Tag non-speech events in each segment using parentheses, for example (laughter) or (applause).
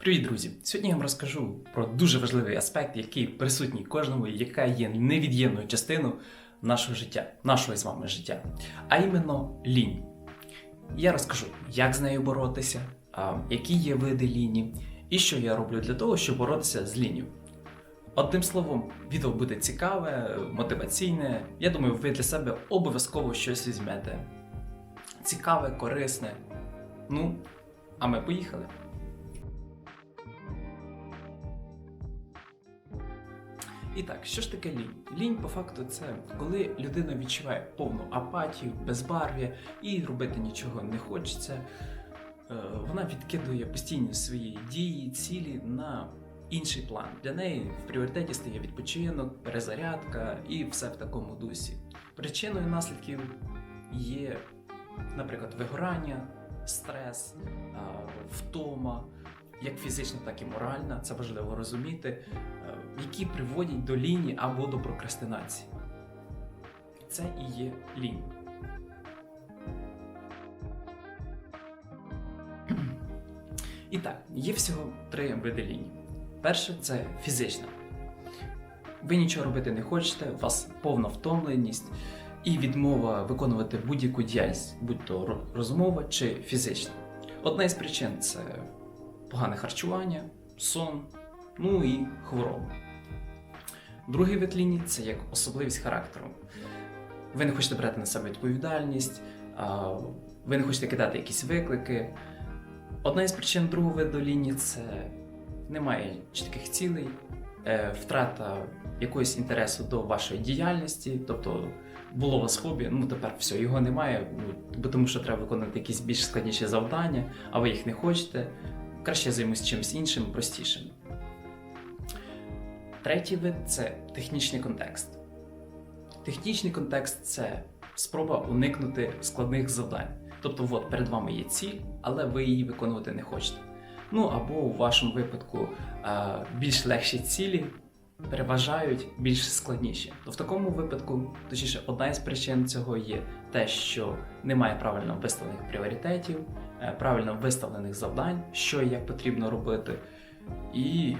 Привіт, друзі! Сьогодні я вам розкажу про дуже важливий аспект, який присутній кожному, і яка є невід'ємною частиною нашого життя, нашого з вами життя, а іменно лінь. Я розкажу, як з нею боротися, які є види ліні, і що я роблю для того, щоб боротися з лінію. Одним словом, відео буде цікаве, мотиваційне. Я думаю, ви для себе обов'язково щось візьмете. Цікаве, корисне. Ну, а ми поїхали. І так, що ж таке лінь? Лінь, по факту, це коли людина відчуває повну апатію, безбарв'я і робити нічого не хочеться. Е, Вона відкидує постійно свої дії, цілі на інший план. Для неї в пріоритеті стає відпочинок, перезарядка і все в такому дусі. Причиною наслідків є, наприклад, вигорання, стрес, е, втома, як фізична, так і моральна. Це важливо розуміти, е, які приводять до лінії або до прокрастинації. Це і є лінь. І так, є всього три види лінії. Перше це фізична. Ви нічого робити не хочете, у вас повна втомленість і відмова виконувати будь-яку діяльність, будь то ро- розмова чи фізична. Одна із причин це погане харчування, сон, ну і хвороба. Другий вид лінії це як особливість характеру. Ви не хочете брати на себе відповідальність, ви не хочете кидати якісь виклики. Одна із причин другого виду лінії це немає чітких цілей, е, втрата якогось інтересу до вашої діяльності, тобто було у вас хобі, ну тепер все, його немає, ну, бо тому що треба виконувати якісь більш складніші завдання, а ви їх не хочете. Краще займусь чимось іншим, простішим. Третій вид це технічний контекст. Технічний контекст це спроба уникнути складних завдань. Тобто, от перед вами є ціль, але ви її виконувати не хочете. Ну або у вашому випадку е, більш легші цілі переважають більш складніші. То в такому випадку, точніше, одна із причин цього є те, що немає правильно виставлених пріоритетів, правильно виставлених завдань, що і як потрібно робити, і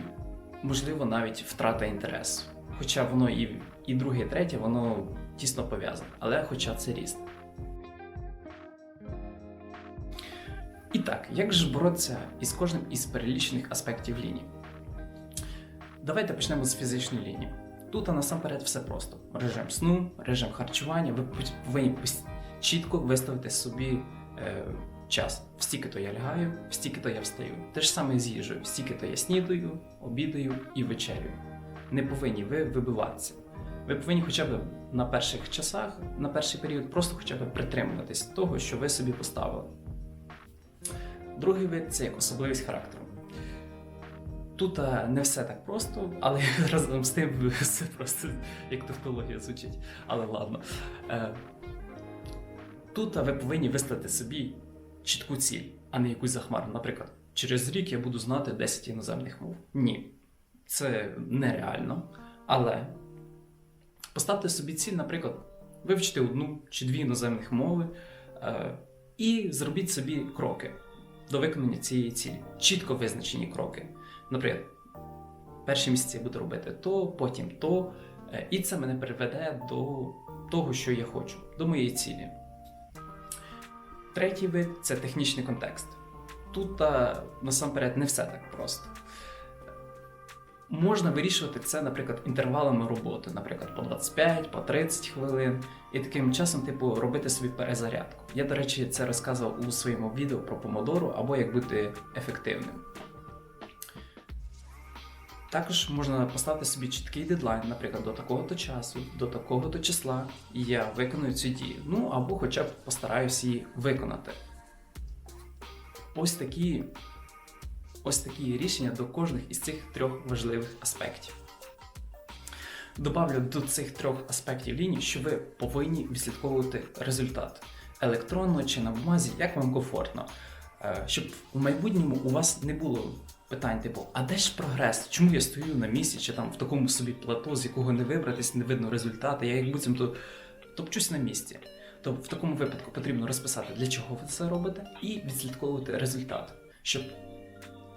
можливо навіть втрата інтересу. Хоча воно і, і друге, і третє, воно тісно пов'язане, але хоча це різне. І так, як же боротися із кожним із перелічених аспектів лінії? Давайте почнемо з фізичної лінії. Тут а насамперед все просто: режим сну, режим харчування. Ви повинні чітко виставити собі е, час. Стільки то я лягаю, стільки то я встаю. Те ж саме з їжею, стільки то я снідаю, обідаю і вечерю. Не повинні ви вибиватися. Ви повинні хоча б на перших часах, на перший період, просто хоча б притримуватись того, що ви собі поставили. Другий вид це особливість характеру. Тут не все так просто, але (laughs) разом з тим (laughs) все просто як тавтологія звучить. Але ладно. Е, тут ви повинні виставити собі чітку ціль, а не якусь захмарну. Наприклад, через рік я буду знати 10 іноземних мов. Ні, це нереально. Але поставте собі ціль, наприклад, вивчити одну чи дві іноземних мови е, і зробіть собі кроки до виконання цієї цілі. Чітко визначені кроки. Наприклад, перші місяці я буду робити то, потім то, е, і це мене приведе до того, що я хочу, до моєї цілі. Третій вид це технічний контекст. Тут насамперед не все так просто. Можна вирішувати це, наприклад, інтервалами роботи, наприклад, по 25, по 30 хвилин, і таким часом, типу, робити собі перезарядку. Я, до речі, це розказував у своєму відео про помодору або як бути ефективним. Також можна поставити собі чіткий дедлайн, наприклад, до такого-то часу, до такого-то числа я виконую цю дію. Ну або хоча б постараюся її виконати. Ось такі, ось такі рішення до кожних із цих трьох важливих аспектів. Добавлю до цих трьох аспектів лінії, що ви повинні відслідковувати результат електронно чи на бумазі, як вам комфортно. Е, Щоб в майбутньому у вас не було питань, типу, а де ж прогрес? Чому я стою на місці, чи там в такому собі плато, з якого не вибратись, не видно результати, я як буцімто топчусь на місці. То в такому випадку потрібно розписати, для чого ви це робите, і відслідковувати результат, щоб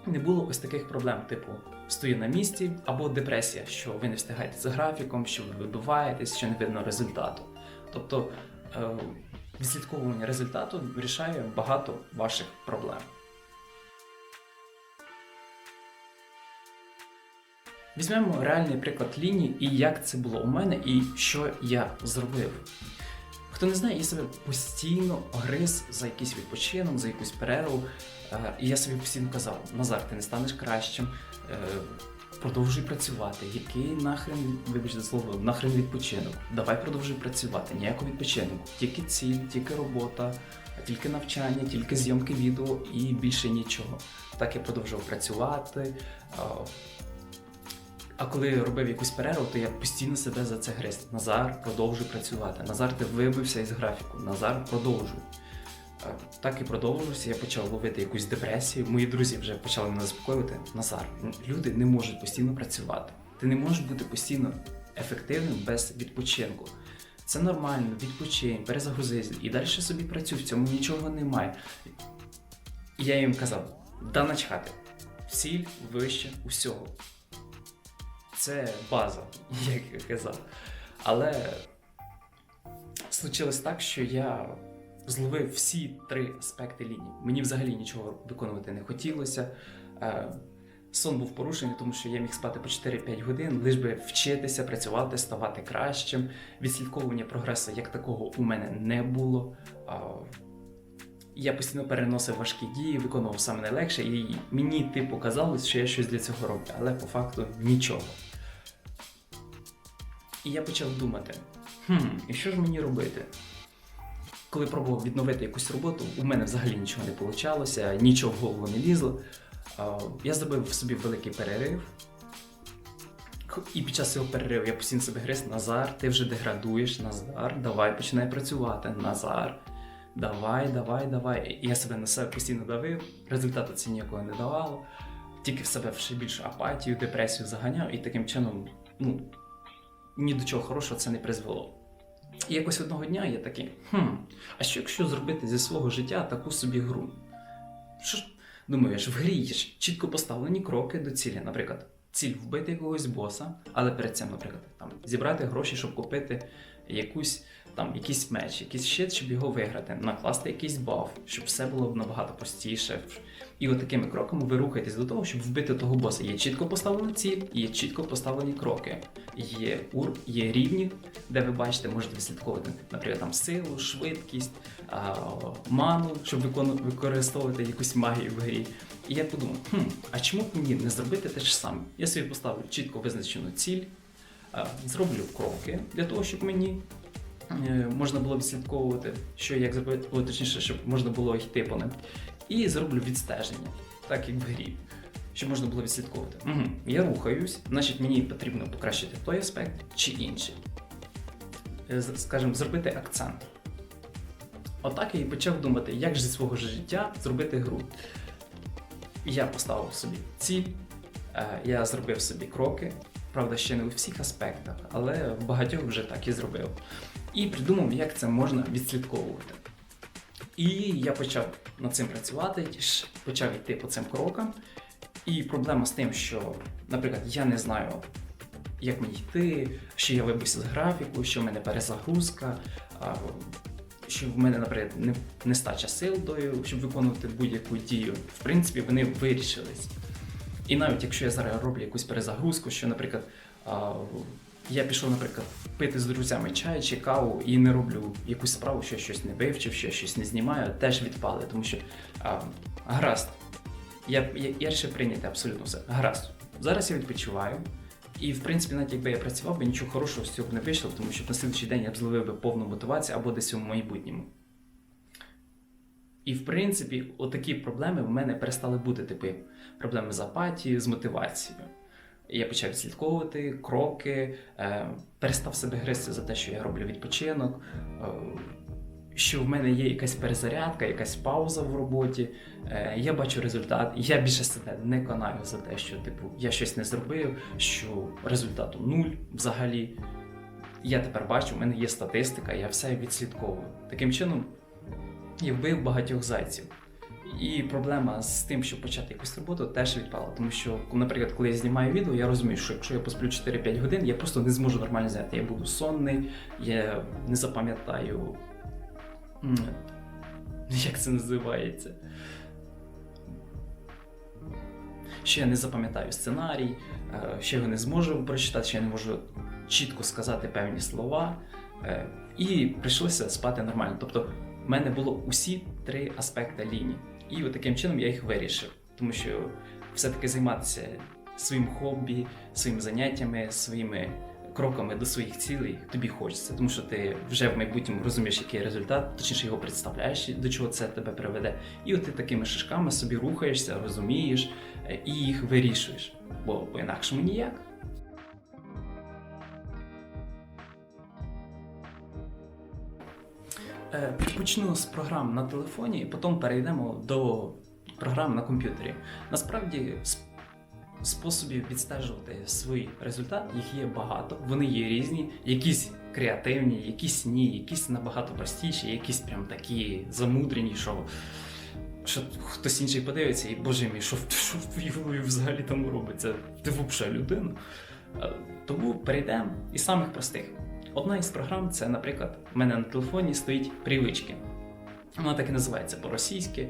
не було ось таких проблем, типу стою на місці або депресія, що ви не встигаєте за графіком, що ви вибиваєтесь, що не видно результату. Тобто е, відслідковування результату вирішає багато ваших проблем. Візьмемо реальний приклад лінії і як це було у мене, і що я зробив. Хто не знає, я себе постійно гриз за якийсь відпочинок, за якусь перерву. Е, І я собі постійно казав: Назар, ти не станеш кращим, е, продовжуй працювати. Який нахрен, вибачте слово, нахрен відпочинок? Давай продовжуй працювати. Ніякого відпочинку. Тільки ціль, тільки робота, тільки навчання, тільки зйомки відео і більше нічого. Так я продовжував працювати. А коли робив якусь перерву, то я постійно себе за це гриз. Назар, продовжуй працювати. Назар, ти вибився із графіку. Назар, продовжуй. Е, Так і продовжувався, я почав ловити якусь депресію. Мої друзі вже почали мене заспокоювати. Назар, люди не можуть постійно працювати. Ти не можеш бути постійно ефективним без відпочинку. Це нормально, відпочинь, перезагрузись і далі собі працюй, в цьому нічого немає. І я їм казав: да начхати, ціль вище усього. Це база, як я казав. Але случилось так, що я зловив всі три аспекти лінії. Мені взагалі нічого виконувати не хотілося. Е, Сон був порушений, тому що я міг спати по 4-5 годин, лиш би вчитися, працювати, ставати кращим. Відслідковування прогресу як такого у мене не було. Я постійно переносив важкі дії, виконував саме найлегше, і мені типу казалось, що я щось для цього роблю, але по факту нічого. І я почав думати: хм, і що ж мені робити? Коли пробував відновити якусь роботу, у мене взагалі нічого не вийшло, нічого в голову не лізло. Я зробив собі великий перерив. І під час цього перериву я постійно себе гриз, Назар, ти вже деградуєш, Назар, давай починай працювати. Назар, давай, давай, давай. І я себе на себе постійно давив, результату це ніякого не давало. Тільки в себе ще більшу апатію, депресію заганяв, і таким чином, ну, ні до чого хорошого це не призвело. І якось одного дня я такий, хм, а що якщо зробити зі свого життя таку собі гру? Що ж, думаєш, в грі є чітко поставлені кроки до цілі. Наприклад, ціль вбити якогось боса, але перед цим, наприклад, там зібрати гроші, щоб купити якусь там якийсь меч, якийсь щит, щоб його виграти, накласти якийсь баф, щоб все було набагато простіше. І от такими кроками ви рухаєтесь до того, щоб вбити того боса. Є чітко поставлена ціль, є чітко поставлені кроки. Є ур, є рівні, де ви бачите, можете відслідковувати, наприклад, там силу, швидкість, ману, щоб використовувати якусь магію в грі. І я подумав, хм, а чому б мені не зробити те ж саме? Я собі поставлю чітко визначену ціль, зроблю кроки для того, щоб мені е, можна було відслідковувати, що як зробити, точніше, щоб можна було йти по ним. І зроблю відстеження, так як в грі, щоб можна було відслідковувати. Угу, я рухаюсь, значить мені потрібно покращити той аспект чи інший. Е, Скажімо, зробити акцент. Отак я і почав думати, як зі свого життя зробити гру. Я поставив собі ціль, е, я зробив собі кроки. Правда, ще не у всіх аспектах, але в багатьох вже так і зробив. І придумав, як це можна відслідковувати. І я почав над цим працювати, почав йти по цим крокам. І проблема з тим, що, наприклад, я не знаю, як мені йти, що я вибився з графіку, що в мене перезагрузка, що в мене, наприклад, нестача сил щоб виконувати будь-яку дію. В принципі, вони вирішились. І навіть якщо я зараз роблю якусь перезагрузку, що, наприклад, я пішов, наприклад, пити з друзями чай чи каву і не роблю якусь справу, що я щось не вивчив, що я щось не знімаю, теж відпали, тому що а, гаразд. Я, я, я рішив прийняти абсолютно все. Гаразд. Зараз я відпочиваю. І, в принципі, навіть якби я працював, би нічого хорошого з цього не вийшло, тому що на слідчий день я б зловив би повну мотивацію або десь у майбутньому. І в принципі, отакі проблеми в мене перестали бути, типу проблеми з апатією, з мотивацією. Я почав відслідковувати кроки, е, перестав себе гризти за те, що я роблю відпочинок, е, що в мене є якась перезарядка, якась пауза в роботі. Е, я бачу результат. Я більше себе не канаю за те, що типу я щось не зробив, що результату нуль взагалі. Я тепер бачу, в мене є статистика, я все відслідковую. Таким чином, я вбив багатьох зайців. І проблема з тим, щоб почати якусь роботу, теж відпала. Тому що, наприклад, коли я знімаю відео, я розумію, що якщо я посплю 4-5 годин, я просто не зможу нормально зняти. Я буду сонний, я не запам'ятаю. Як це називається? Ще я не запам'ятаю сценарій, ще його не зможу прочитати, ще я не можу чітко сказати певні слова. Е, І прийшлося спати нормально. Тобто, в мене було усі три аспекти лінії. І от таким чином я їх вирішив. Тому що все-таки займатися своїм хобі, своїми заняттями, своїми кроками до своїх цілей тобі хочеться, тому що ти вже в майбутньому розумієш, який результат, точніше його представляєш, до чого це тебе приведе. І от ти такими шишками собі рухаєшся, розумієш е, і їх вирішуєш. Бо по-інакшому ніяк. Почну з програм на телефоні, і потім перейдемо до програм на комп'ютері. Насправді, способів відстежувати свій результат їх є багато. Вони є різні, якісь креативні, якісь ні, якісь набагато простіші, якісь прям такі замудрені, що. Що хтось інший подивиться, і боже мій, що, що в твоїй голові взагалі там робиться? Ти взагалі людина. Е, Тому перейдемо із самих простих. Одна із програм це, наприклад, в мене на телефоні стоїть привички. Вона так і називається по-російськи.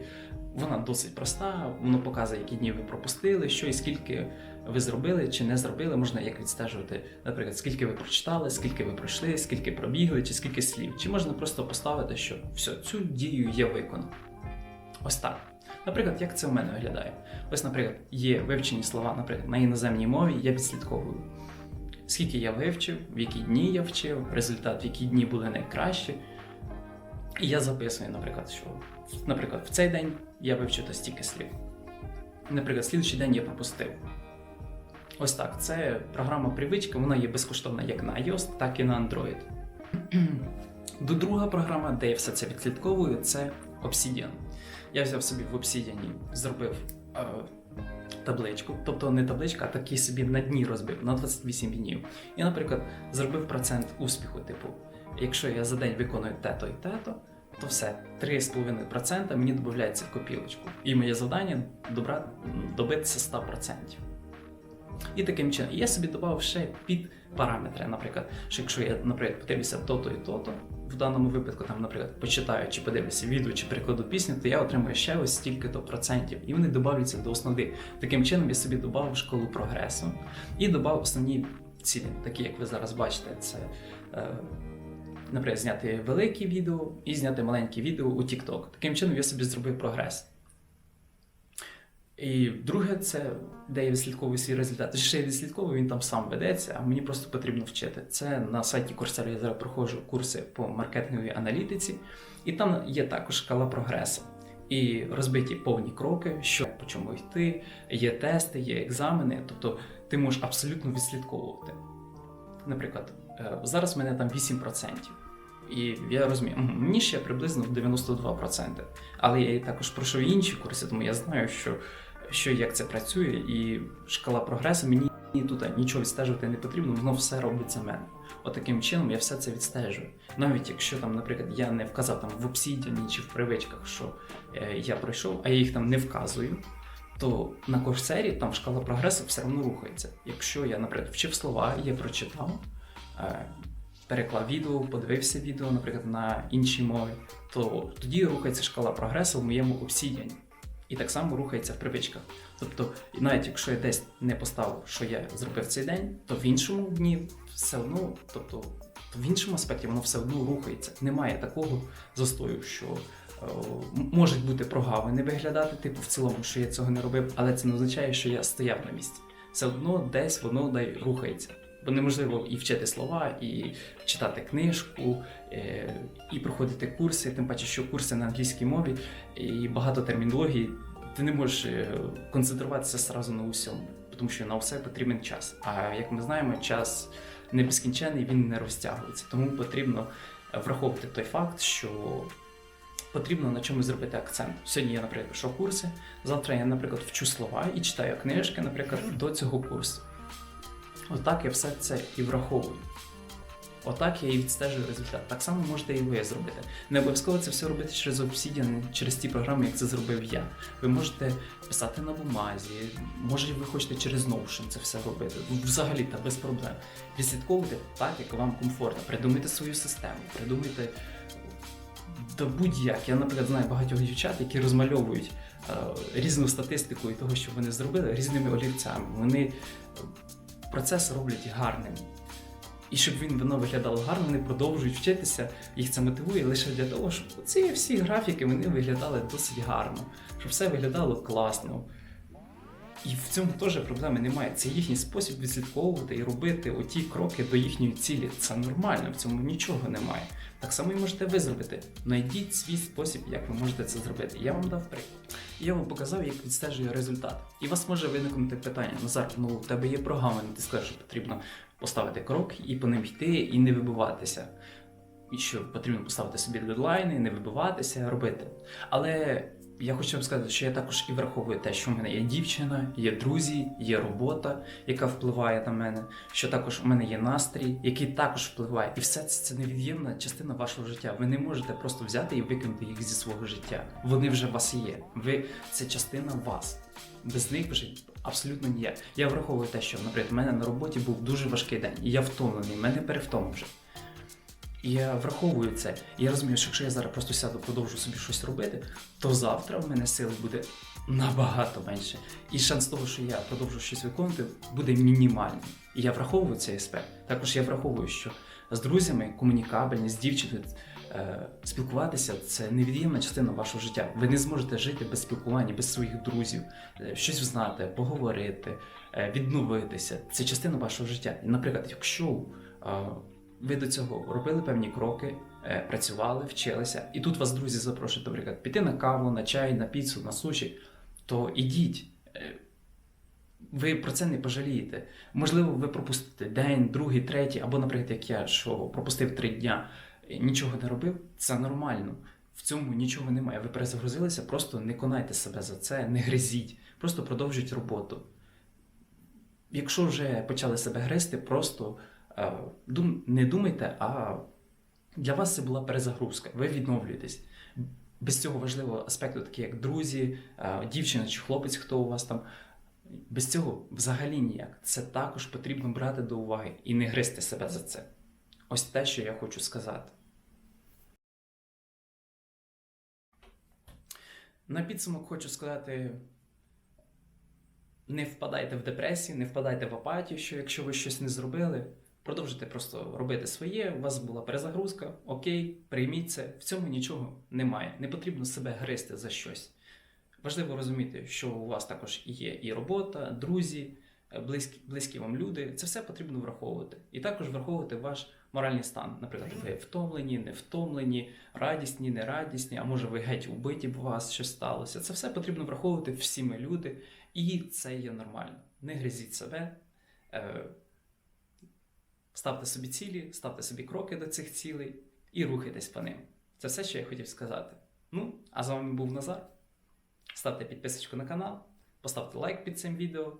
Вона досить проста, воно показує, які дні ви пропустили, що і скільки ви зробили чи не зробили. Можна як відстежувати, наприклад, скільки ви прочитали, скільки ви пройшли, скільки пробігли, чи скільки слів. Чи можна просто поставити, що все, цю дію я виконав. Ось так. Наприклад, як це у мене виглядає? Ось, наприклад, є вивчені слова, наприклад, на іноземній мові, я відслідковую. Скільки я вивчив, в які дні я вчив, результат, в які дні були найкращі. І я записую, наприклад, що наприклад, в цей день я вивчив то стільки слів. Наприклад, слідчий день я пропустив. Ось так. Це програма привичка, вона є безкоштовна як на iOS, так і на Android. (clears throat) До друга програма, де я все це відслідковую, це Obsidian. Я взяв собі в Obsidian, зробив е, табличку, тобто не табличка, а такий собі на дні розбив на 28 днів. І, наприклад, зробив процент успіху, типу, якщо я за день виконую те-то і те-то, то все, 3,5% мені додається в копілочку. І моє завдання добра, добитися 100%. І таким чином, я собі додав ще під параметри, наприклад, що якщо я, наприклад, подивлюся то-то і то-то, в даному випадку, там, наприклад, почитаю чи подивлюся відео, чи перекладу пісню, то я отримую ще ось стільки-то процентів, і вони додаються до основи. Таким чином я собі додав шкалу прогресу і додав основні цілі, такі як ви зараз бачите, це. Е, Наприклад, зняти велике відео і зняти маленьке відео у TikTok. Таким чином я собі зробив прогрес. І друге, це де я відслідковую свій результат. Точніше, я відслідковую, він там сам ведеться, а мені просто потрібно вчити. Це на сайті Coursera я зараз проходжу курси по маркетинговій аналітиці, і там є також шкала прогресу. І розбиті повні кроки, що по чому йти, є тести, є екзамени, тобто ти можеш абсолютно відслідковувати. Наприклад, е, зараз в мене там 8%. І я розумію, мені ще приблизно 92%. Але я також пройшов інші курси, тому я знаю, що, що як це працює, і шкала прогресу мені тут нічого відстежувати не потрібно, воно все робить за мене. Отаким чином я все це відстежую. Навіть якщо там, наприклад, я не вказав там в обсідіані чи в привичках, що е, я пройшов, а я їх там не вказую. То на курсері там шкала прогресу все одно рухається. Якщо я, наприклад, вчив слова, я прочитав, е, переклав відео, подивився відео, наприклад, на іншій мові, то тоді рухається шкала прогресу в моєму обсідіані. І так само рухається в привичках. Тобто, навіть якщо я десь не поставив, що я зробив цей день, то в іншому дні все одно, тобто в іншому аспекті воно все одно рухається. Немає такого застою, що е, можуть бути прогавини виглядати, типу в цілому, що я цього не робив, але це не означає, що я стояв на місці. Все одно десь воно дай рухається. Бо неможливо і вчити слова, і читати книжку, е, і проходити курси, тим паче, що курси на англійській мові і багато термінології. Ти не можеш е, концентруватися сразу на усьому, тому що на все потрібен час. А як ми знаємо, час не безкінчений, він не розтягується. Тому потрібно враховувати той факт, що потрібно на чомусь зробити акцент. Сьогодні я, наприклад, пішов курси, завтра я, наприклад, вчу слова і читаю книжки, наприклад, до цього курсу. Отак я все це і враховую. Отак я і відстежую результат. Так само можете і ви зробити. Не обов'язково це все робити через Obsidian, через ті програми, як це зробив я. Ви можете писати на бумазі, може ви хочете через Notion це все робити. Взагалі та без проблем. Відслідковуйте так, як вам комфортно. Придумайте свою систему, придумайте та будь-як. Я, наприклад, знаю багатьох дівчат, які розмальовують е, різну статистику і того, що вони зробили, різними олівцями. Вони процес роблять гарним. І щоб він воно виглядало гарно, вони продовжують вчитися, їх це мотивує лише для того, щоб ці всі графіки вони виглядали досить гарно, щоб все виглядало класно. І в цьому теж проблеми немає. Це їхній спосіб відслідковувати і робити оті кроки до їхньої цілі. Це нормально, в цьому нічого немає. Так само і можете ви зробити. Найдіть свій спосіб, як ви можете це зробити. Я вам дав приклад. Я вам показав, як відстежує результат. І у вас може виникнути питання: Назар, ну у тебе є програма, ти скажеш, що потрібно поставити крок і по ним йти, і не вибиватися. І що потрібно поставити собі дедлайни, не вибиватися, робити. Але я хочу вам сказати, що я також і враховую те, що в мене є дівчина, є друзі, є робота, яка впливає на мене, що також у мене є настрій, який також впливає. І все це, це невід'ємна частина вашого життя. Ви не можете просто взяти і викинути їх зі свого життя. Вони вже у вас є. Ви це частина вас. Без них вже абсолютно ніяк. Я враховую те, що, наприклад, у мене на роботі був дуже важкий день, і я втомлений, мене перевтом вже. І я враховую це. І я розумію, що якщо я зараз просто сяду, продовжу собі щось робити, то завтра в мене сили буде набагато менше. І шанс того, що я продовжу щось виконувати, буде мінімальний. І я враховую цей аспект. Також я враховую, що з друзями комунікабельність, з дівчиною е, спілкуватися це невід'ємна частина вашого життя. Ви не зможете жити без спілкування, без своїх друзів, е, щось знати, поговорити, е, відновитися. Це частина вашого життя. І, наприклад, якщо ви до цього робили певні кроки, е, працювали, вчилися, і тут вас друзі запрошують, наприклад, піти на каву, на чай, на піцу, на суші, то ідіть. Е, Ви про це не пожалієте. Можливо, ви пропустите день, другий, третій, або, наприклад, як я, що пропустив три дня, нічого не робив, це нормально. В цьому нічого немає. Ви перезагрузилися, просто не конайте себе за це, не гризіть, просто продовжуйте роботу. Якщо вже почали себе гризти, просто не думайте, а для вас це була перезагрузка. Ви відновлюєтесь. Без цього важливого аспекту, такі як друзі, е, дівчина чи хлопець, хто у вас там. Без цього взагалі ніяк. Це також потрібно брати до уваги і не гризти себе за це. Ось те, що я хочу сказати. На підсумок хочу сказати: не впадайте в депресію, не впадайте в апатію, що якщо ви щось не зробили, продовжуйте просто робити своє. У вас була перезагрузка, окей, прийміть це. В цьому нічого немає. Не потрібно себе гризти за щось. Важливо розуміти, що у вас також є і робота, друзі, е, близькі, близькі вам люди. Це все потрібно враховувати. І також враховувати ваш моральний стан. Наприклад, ви втомлені, не втомлені, радісні, не радісні, а може ви геть убиті, б у вас щось сталося. Це все потрібно враховувати всі ми люди, і це є нормально. Не гризіть себе. Ставте собі цілі, ставте собі кроки до цих цілей і рухайтесь по ним. Це все, що я хотів сказати. Ну, а з вами був Назар. Ставте підписочку на канал, поставте лайк під цим відео.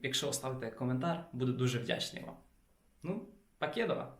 Якщо оставите коментар, буду дуже вдячний вам. Ну, покедова!